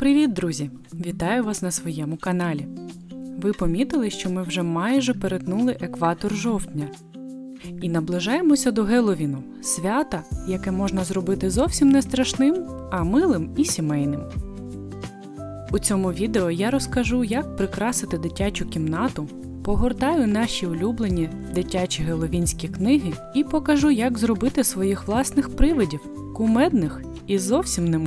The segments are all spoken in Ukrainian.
Привіт, друзі! Вітаю вас на своєму каналі. Ви помітили, що ми вже майже перетнули екватор жовтня і наближаємося до Геловіну, свята, яке можна зробити зовсім не страшним, а милим і сімейним. У цьому відео я розкажу, як прикрасити дитячу кімнату, погортаю наші улюблені дитячі геловінські книги і покажу, як зробити своїх власних привидів, кумедних і зовсім не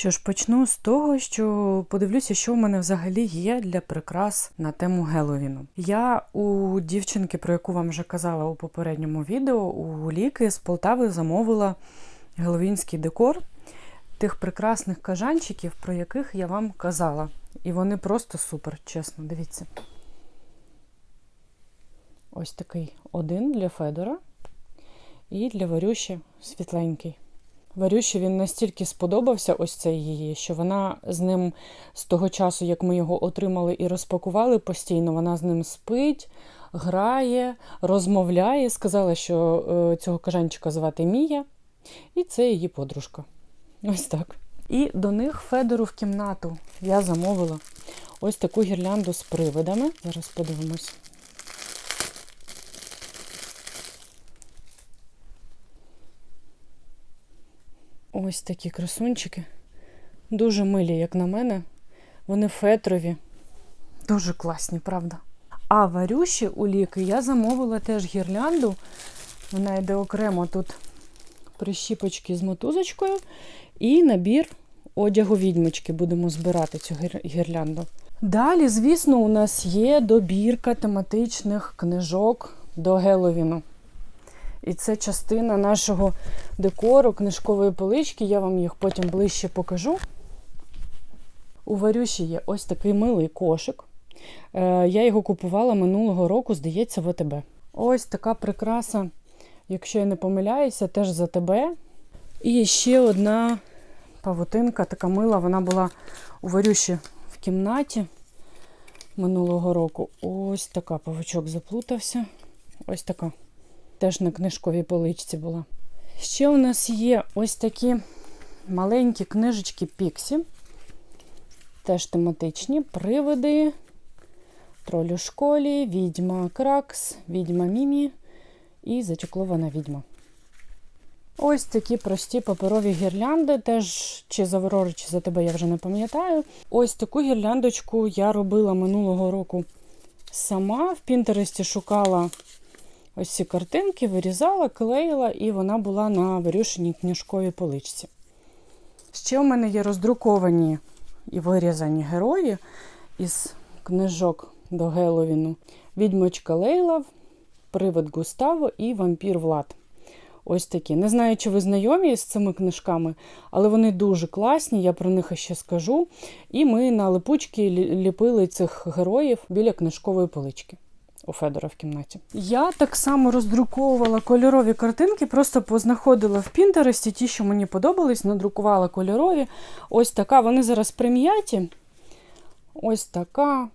Що ж, почну з того, що подивлюся, що в мене взагалі є для прикрас на тему Геловіну. Я у дівчинки, про яку вам вже казала у попередньому відео, у Ліки з Полтави замовила геловінський декор тих прекрасних кажанчиків, про яких я вам казала. І вони просто супер, чесно, дивіться. Ось такий один для Федора і для Варюші світленький. Варюші він настільки сподобався, ось цей її, що вона з ним з того часу, як ми його отримали і розпакували постійно, вона з ним спить, грає, розмовляє. Сказала, що е, цього кажанчика звати Мія, і це її подружка. Ось так. І до них Федору в кімнату я замовила ось таку гірлянду з привидами. Зараз подивимось. Ось такі красунчики. Дуже милі, як на мене. Вони фетрові. Дуже класні, правда. А варюші у ліки я замовила теж гірлянду. Вона йде окремо тут прищіпочки з мотузочкою. І набір одягу відьмочки. Будемо збирати цю гірлянду. Далі, звісно, у нас є добірка тематичних книжок до Геловіну. І це частина нашого декору, книжкової полички. Я вам їх потім ближче покажу. У Варюші є ось такий милий кошик. Е, я його купувала минулого року, здається, в ОТБ. Ось така прикраса, якщо я не помиляюся, теж за тебе. І ще одна павутинка, така мила, вона була у Варюші в кімнаті минулого року. Ось така павучок заплутався. Ось така теж на книжковій поличці була. Ще у нас є ось такі маленькі книжечки Піксі. Теж тематичні привиди, троль у школі, відьма Кракс, відьма Мімі і затюклована відьма. Ось такі прості паперові гірлянди, теж чи за Аврори, чи за тебе я вже не пам'ятаю. Ось таку гірляндочку я робила минулого року сама. В Пінтересті шукала ось ці картинки, вирізала, клеїла, і вона була на вирюшеній книжковій поличці. Ще у мене є роздруковані і вирізані герої із книжок до Геловіну. Відьмочка Лейла, Привид Густаво і Вампір Влад. Ось такі. Не знаю, чи ви знайомі з цими книжками, але вони дуже класні, я про них ще скажу. І ми на липучки ліпили цих героїв біля книжкової полички у Федора в кімнаті. Я так само роздруковувала кольорові картинки, просто познаходила в Пінтересті ті, що мені подобались, надрукувала кольорові. Ось така. Вони зараз прим'яті. Ось така.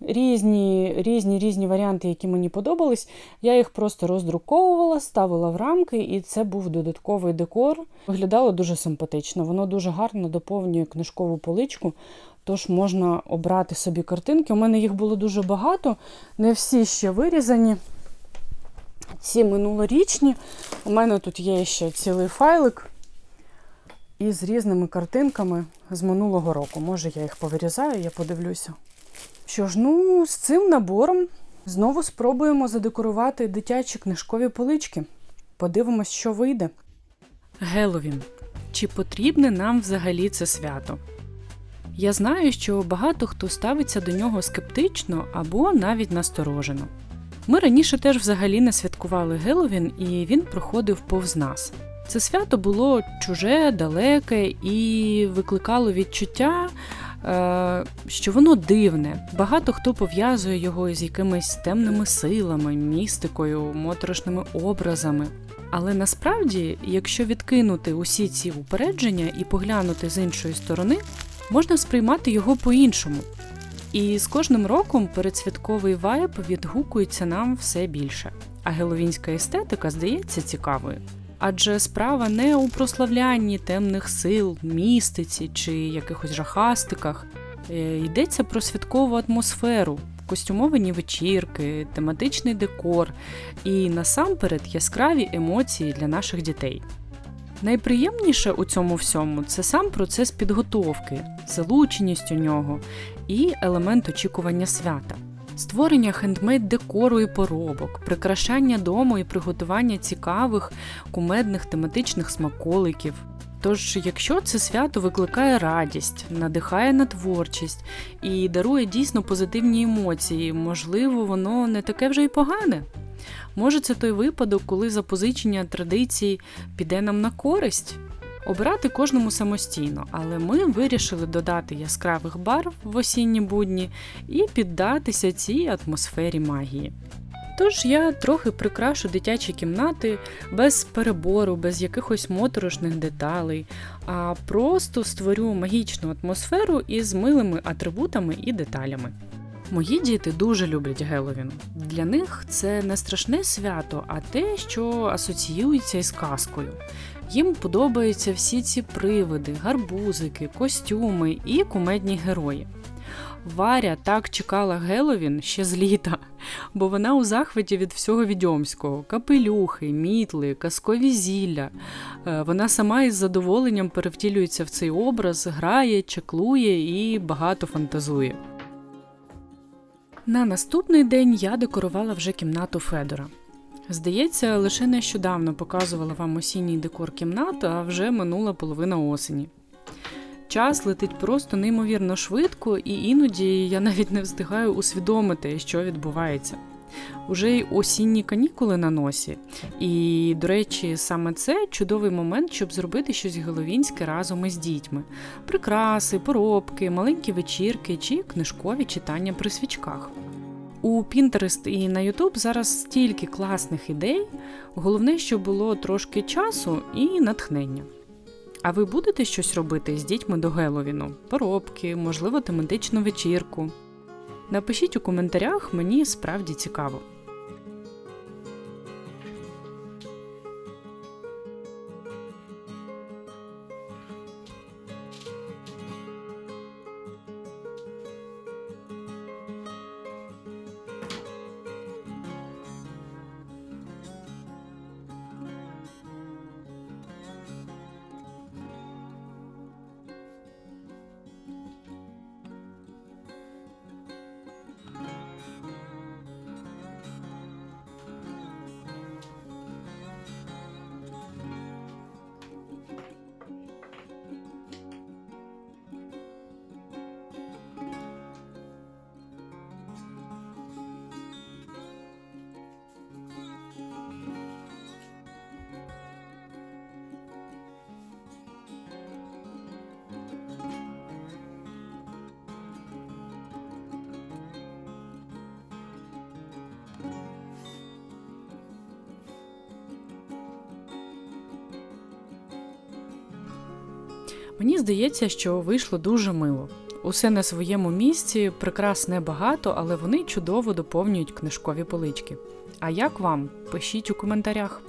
Різні різні різні варіанти, які мені подобались. Я їх просто роздруковувала, ставила в рамки, і це був додатковий декор. Виглядало дуже симпатично. Воно дуже гарно доповнює книжкову поличку. Тож можна обрати собі картинки. У мене їх було дуже багато, не всі ще вирізані. Ці минулорічні. У мене тут є ще цілий файлик із різними картинками з минулого року. Може, я їх повирізаю, я подивлюся. Що ж, ну, з цим набором знову спробуємо задекорувати дитячі книжкові полички. Подивимось, що вийде. Геловін. Чи потрібне нам взагалі це свято? Я знаю, що багато хто ставиться до нього скептично або навіть насторожено. Ми раніше теж взагалі не святкували Геловін, і він проходив повз нас. Це свято було чуже, далеке і викликало відчуття, що воно дивне. Багато хто пов'язує його з якимись темними силами, містикою, моторошними образами. Але насправді, якщо відкинути усі ці упередження і поглянути з іншої сторони, можна сприймати його по-іншому. І з кожним роком передсвятковий вайб відгукується нам все більше, а геловінська естетика здається цікавою. Адже справа не у прославлянні темних сил, містиці чи якихось жахастиках. Е, Йдеться про святкову атмосферу, костюмовані вечірки, тематичний декор і насамперед яскраві емоції для наших дітей. Найприємніше у цьому всьому це сам процес підготовки, залученість у нього і елемент очікування свята. Створення хендмейд декору і поробок, прикрашання дому і приготування цікавих кумедних тематичних смаколиків. Тож, якщо це свято викликає радість, надихає на творчість і дарує дійсно позитивні емоції, можливо, воно не таке вже й погане. Може, це той випадок, коли запозичення традицій піде нам на користь? Обирати кожному самостійно, але ми вирішили додати яскравих барв в осінні будні і піддатися цій атмосфері магії. Тож я трохи прикрашу дитячі кімнати без перебору, без якихось моторошних деталей, а просто створю магічну атмосферу із милими атрибутами і деталями. Мої діти дуже люблять Геловін. Для них це не страшне свято, а те, що асоціюється із казкою. Їм подобаються всі ці привиди, гарбузики, костюми і кумедні герої. Варя так чекала Геловін ще з літа, бо вона у захваті від всього відьомського: капелюхи, мітли, казкові зілля. Е, Вона сама із задоволенням перевтілюється в цей образ, грає, чеклує і багато фантазує. На наступний день я декорувала вже кімнату Федора. Здається, лише нещодавно показувала вам осінній декор кімнат, а вже минула половина осені. Час летить просто неймовірно швидко, і іноді я навіть не встигаю усвідомити, що відбувається. Уже й осінні канікули на носі. І, до речі, саме це чудовий момент, щоб зробити щось головінське разом із дітьми: прикраси, поробки, маленькі вечірки чи книжкові читання при свічках. У Pinterest і на YouTube зараз стільки класних ідей. Головне, щоб було трошки часу і натхнення. А ви будете щось робити з дітьми до Геловіну? Поробки, можливо, тематичну вечірку? Напишіть у коментарях, мені справді цікаво. Мені здається, що вийшло дуже мило. Усе на своєму місці, прикрас небагато, але вони чудово доповнюють книжкові полички. А як вам? Пишіть у коментарях.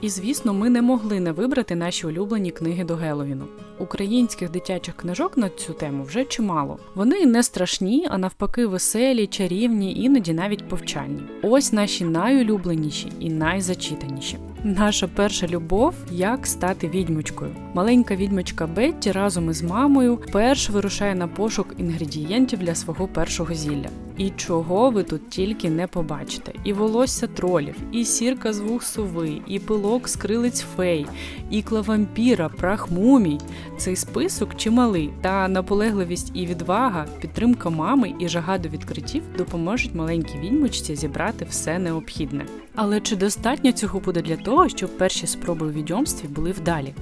І звісно, ми не могли не вибрати наші улюблені книги до Геловіну. Українських дитячих книжок на цю тему вже чимало. Вони не страшні, а навпаки, веселі, чарівні, іноді навіть повчальні. Ось наші найулюбленіші і найзачитаніші. Наша перша любов як стати відьмочкою. Маленька відьмочка Бетті разом із мамою перш вирушає на пошук інгредієнтів для свого першого зілля. І чого ви тут тільки не побачите: і волосся тролів, і сірка з вух сови, і пилок з крилиць фей, ікла вампіра, прах мумій. Цей список чималий, та наполегливість і відвага, підтримка мами і жага до відкриттів допоможуть маленькій відьмочці зібрати все необхідне. Але чи достатньо цього буде для того, щоб перші спроби у відьомстві були вдалі?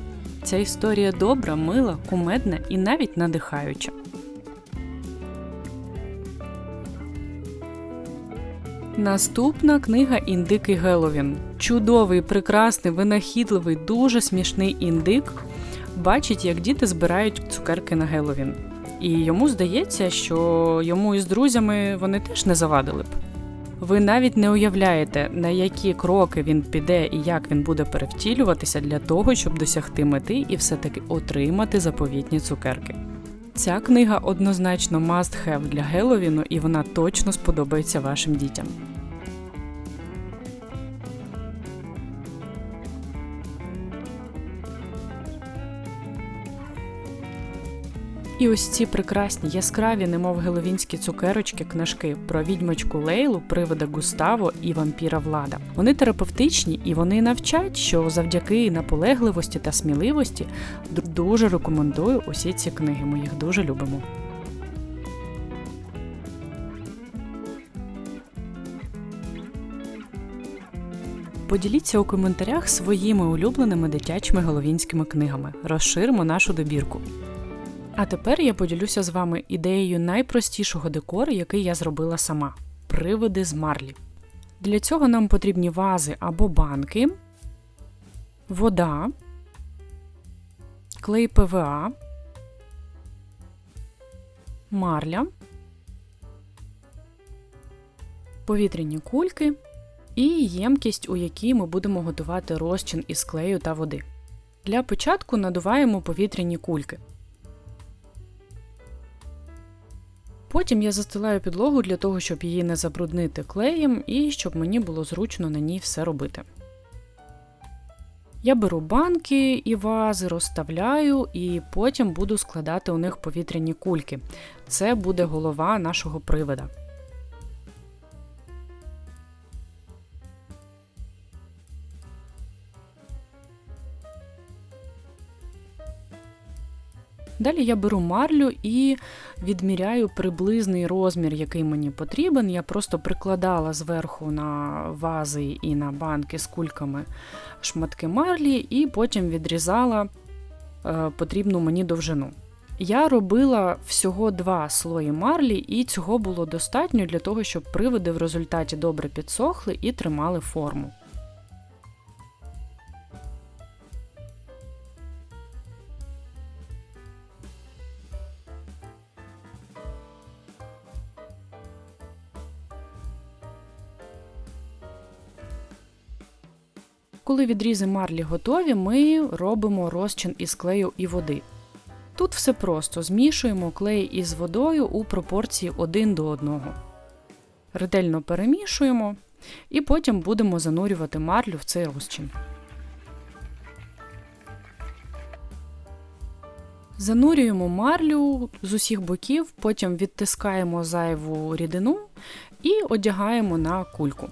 Ця історія добра, мила, кумедна і навіть надихаюча. Наступна книга Індик і Геловін. Чудовий, прекрасний, винахідливий, дуже смішний індик. Бачить, як діти збирають цукерки на Геловін. І йому здається, що йому із друзями вони теж не завадили б. Ви навіть не уявляєте, на які кроки він піде і як він буде перевтілюватися для того, щоб досягти мети і все-таки отримати заповітні цукерки. Ця книга однозначно must have для Геловіну, і вона точно сподобається вашим дітям. І ось ці прекрасні яскраві, немов геловінські цукерочки, книжки про відьмочку Лейлу, привида Густаво і вампіра Влада. Вони терапевтичні і вони навчать, що завдяки наполегливості та сміливості дуже рекомендую усі ці книги. Ми їх дуже любимо. Поділіться у коментарях своїми улюбленими дитячими головінськими книгами. Розширимо нашу добірку. А тепер я поділюся з вами ідеєю найпростішого декору, який я зробила сама привиди з марлі. Для цього нам потрібні вази або банки, вода, клей ПВА, марля, повітряні кульки і ємкість, у якій ми будемо готувати розчин із клею та води. Для початку надуваємо повітряні кульки. Потім я застилаю підлогу для того, щоб її не забруднити клеєм і щоб мені було зручно на ній все робити. Я беру банки і вази, розставляю, і потім буду складати у них повітряні кульки. Це буде голова нашого привида. Далі я беру марлю і відміряю приблизний розмір, який мені потрібен. Я просто прикладала зверху на вази і на банки з кульками шматки марлі, і потім відрізала е, потрібну мені довжину. Я робила всього два слої марлі, і цього було достатньо для того, щоб приводи в результаті добре підсохли і тримали форму. Коли відрізи марлі готові, ми робимо розчин із клею і води. Тут все просто змішуємо клей із водою у пропорції 1 до 1. Ретельно перемішуємо і потім будемо занурювати марлю в цей розчин. Занурюємо марлю з усіх боків, потім відтискаємо зайву рідину і одягаємо на кульку.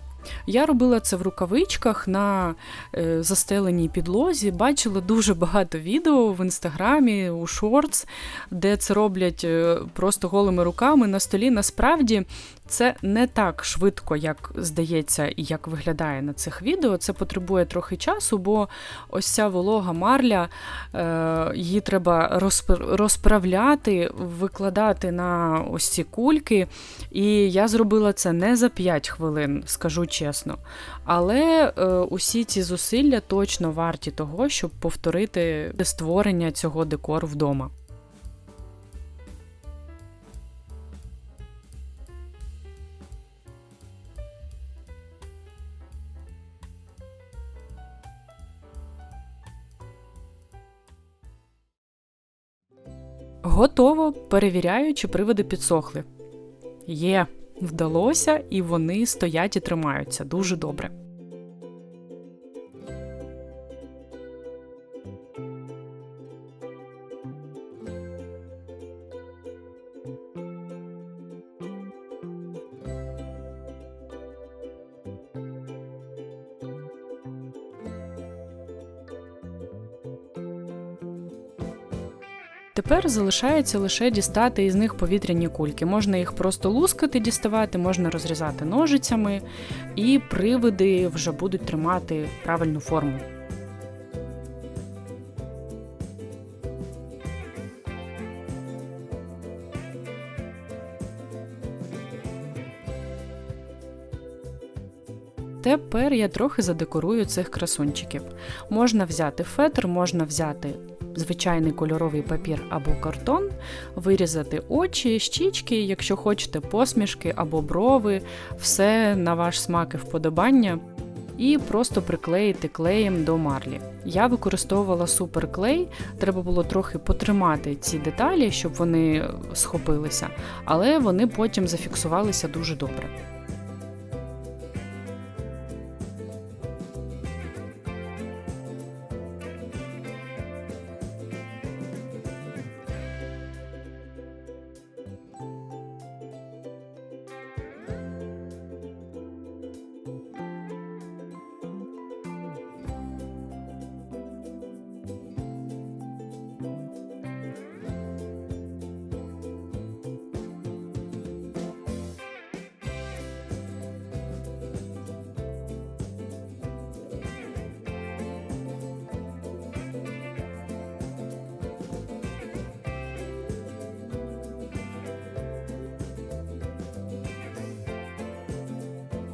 Я робила це в рукавичках на е, застеленій підлозі. Бачила дуже багато відео в інстаграмі, у шортс, де це роблять е, просто голими руками на столі. Насправді це не так швидко, як здається, і як виглядає на цих відео. Це потребує трохи часу, бо ось ця волога марля, е, її треба розправляти, викладати на ось ці кульки. І я зробила це не за 5 хвилин, скажу чесно. Але е, усі ці зусилля точно варті того, щоб повторити створення цього декору вдома. Перевіряю, чи приводи підсохли. Є, вдалося, і вони стоять і тримаються дуже добре. Тепер залишається лише дістати із них повітряні кульки. Можна їх просто лускати, діставати, можна розрізати ножицями, і привиди вже будуть тримати правильну форму. Тепер я трохи задекорую цих красунчиків. Можна взяти фетр, можна взяти звичайний кольоровий папір або картон, вирізати очі, щічки, якщо хочете, посмішки або брови, все на ваш смак і вподобання, і просто приклеїти клеєм до марлі. Я використовувала суперклей, треба було трохи потримати ці деталі, щоб вони схопилися, але вони потім зафіксувалися дуже добре.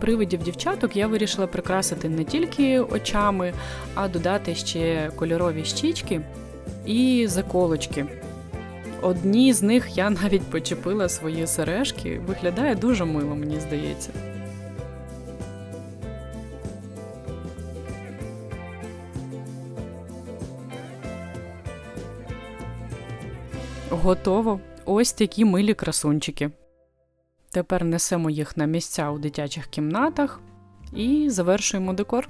Привидів дівчаток я вирішила прикрасити не тільки очами, а додати ще кольорові щічки і заколочки. Одні з них я навіть почепила свої сережки. Виглядає дуже мило, мені здається. Готово. Ось такі милі красунчики. Тепер несемо їх на місця у дитячих кімнатах і завершуємо декор.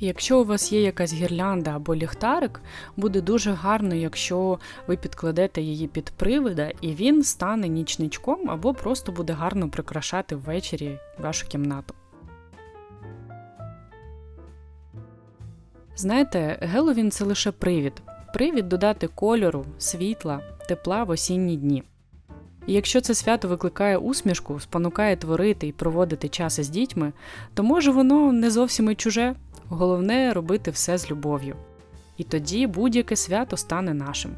Якщо у вас є якась гірлянда або ліхтарик, буде дуже гарно, якщо ви підкладете її під привида, і він стане нічничком або просто буде гарно прикрашати ввечері вашу кімнату. Знаєте, Геловін це лише привід. Привід додати кольору, світла, тепла в осінні дні. І якщо це свято викликає усмішку, спонукає творити і проводити час із дітьми, то може воно не зовсім і чуже, головне робити все з любов'ю. І тоді будь-яке свято стане нашим.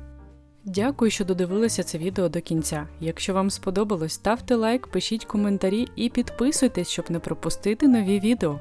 Дякую, що додивилися це відео до кінця. Якщо вам сподобалось, ставте лайк, пишіть коментарі і підписуйтесь, щоб не пропустити нові відео.